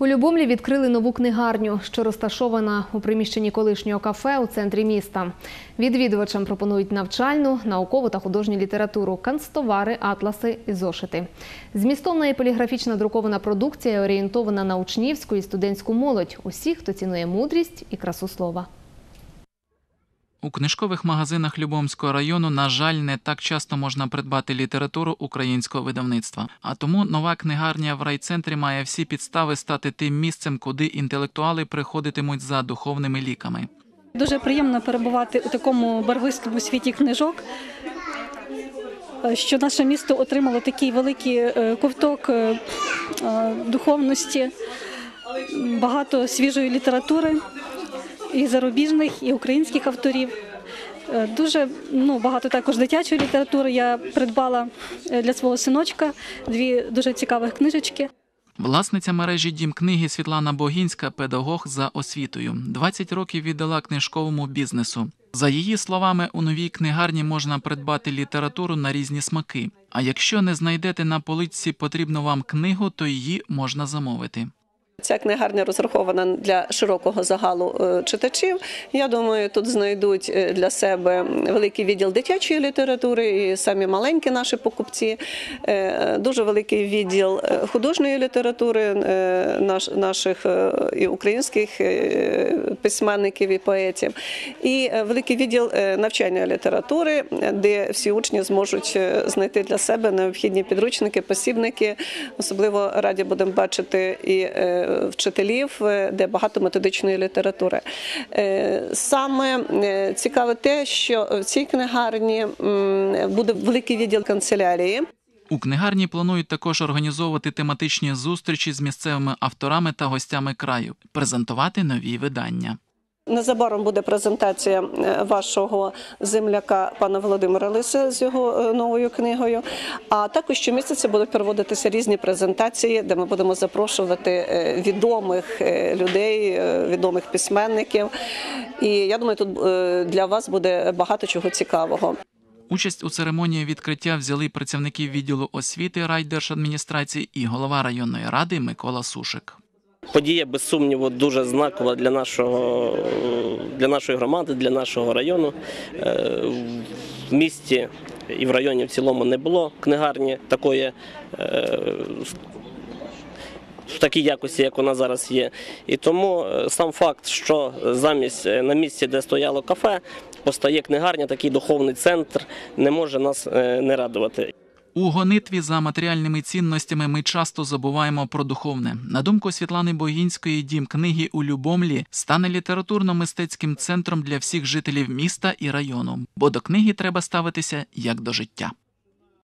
У Любомлі відкрили нову книгарню, що розташована у приміщенні колишнього кафе у центрі міста. Відвідувачам пропонують навчальну, наукову та художню літературу, канцтовари, атласи і зошити. Змістовна і поліграфічна друкована продукція орієнтована на учнівську і студентську молодь, усіх, хто цінує мудрість і красу слова. У книжкових магазинах Любомського району, на жаль, не так часто можна придбати літературу українського видавництва. А тому нова книгарня в райцентрі має всі підстави стати тим місцем, куди інтелектуали приходитимуть за духовними ліками. Дуже приємно перебувати у такому барвистому світі книжок. Що наше місто отримало такий великий е, ковток е, е, духовності, багато свіжої літератури, і зарубіжних, і українських авторів. Е, Дуже ну, багато також дитячої літератури. Я придбала е, для свого синочка дві дуже цікавих книжечки. Власниця мережі Дім книги Світлана Богінська, педагог за освітою, 20 років віддала книжковому бізнесу. За її словами, у новій книгарні можна придбати літературу на різні смаки. А якщо не знайдете на поличці потрібну вам книгу, то її можна замовити. Ця книгарня розрахована для широкого загалу е, читачів. Я думаю, тут знайдуть е, для себе великий відділ дитячої літератури і самі маленькі наші покупці, е, дуже великий відділ художньої літератури наших і українських письменників і поетів, і великий відділ навчальної літератури, де всі учні зможуть знайти для себе необхідні підручники, посібники. Особливо раді будемо бачити і вчителів, е, де багато методичної літератури. Е, Саме е, цікаве те, що в цій книгарні буде великий відділ канцелярії. У книгарні планують також організовувати тематичні зустрічі з місцевими авторами та гостями краю, презентувати нові видання. Незабаром буде презентація е, вашого земляка пана Володимира Лиса з його е, новою книгою. А також щомісяця будуть проводитися різні презентації, де ми будемо запрошувати е, відомих людей, відомих письменників. І я думаю, тут для вас буде багато чого цікавого. Участь у церемонії відкриття взяли працівники відділу освіти райдержадміністрації і голова районної ради Микола Сушик. Подія, без сумніву, дуже знакова для нашого для нашої громади, для нашого району. Е, В місті і в районі в цілому не було книгарні такої. е, В такій якості, як вона зараз є, і тому е, сам факт, що замість на місці, де стояло кафе, постає книгарня, такий духовний центр, не може нас не радувати. У гонитві за матеріальними цінностями ми часто забуваємо про духовне. На думку Світлани Богінської, дім книги у Любомлі стане літературно-мистецьким центром для всіх жителів міста і району, бо до книги треба ставитися як до життя.